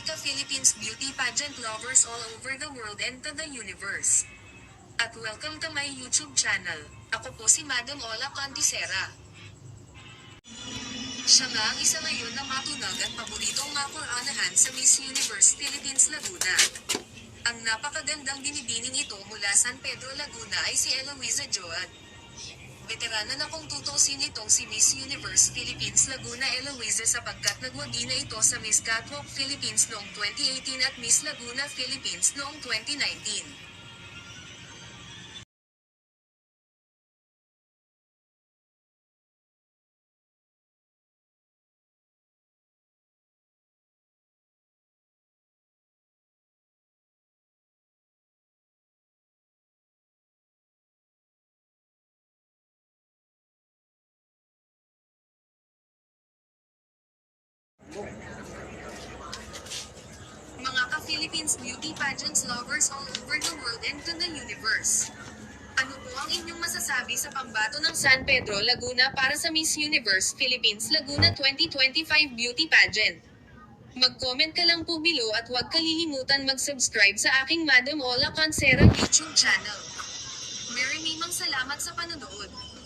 Ka Philippines beauty pageant lovers all over the world and to the universe. At welcome to my YouTube channel. Ako po si Madam Ola Contisera. Siya nga ang isa ngayon na matunag at paboritong makuranahan sa Miss Universe Philippines Laguna. Ang napakagandang binibining ito mula San Pedro Laguna ay si Eloisa Joad. Veterana na kung tutusin itong si Miss Universe Philippines Laguna Eloisa sapagkat nagwagi na ito sa Miss Catwalk Philippines noong 2018 at Miss Laguna Philippines noong 2019. Mga ka-Philippines beauty pageants lovers all over the world and to the universe. Ano po ang inyong masasabi sa pambato ng San Pedro, Laguna para sa Miss Universe Philippines Laguna 2025 Beauty Pageant? Mag-comment ka lang po below at huwag kalilimutan mag-subscribe sa aking Madam Ola Consera YouTube channel. Very mimang salamat sa panonood.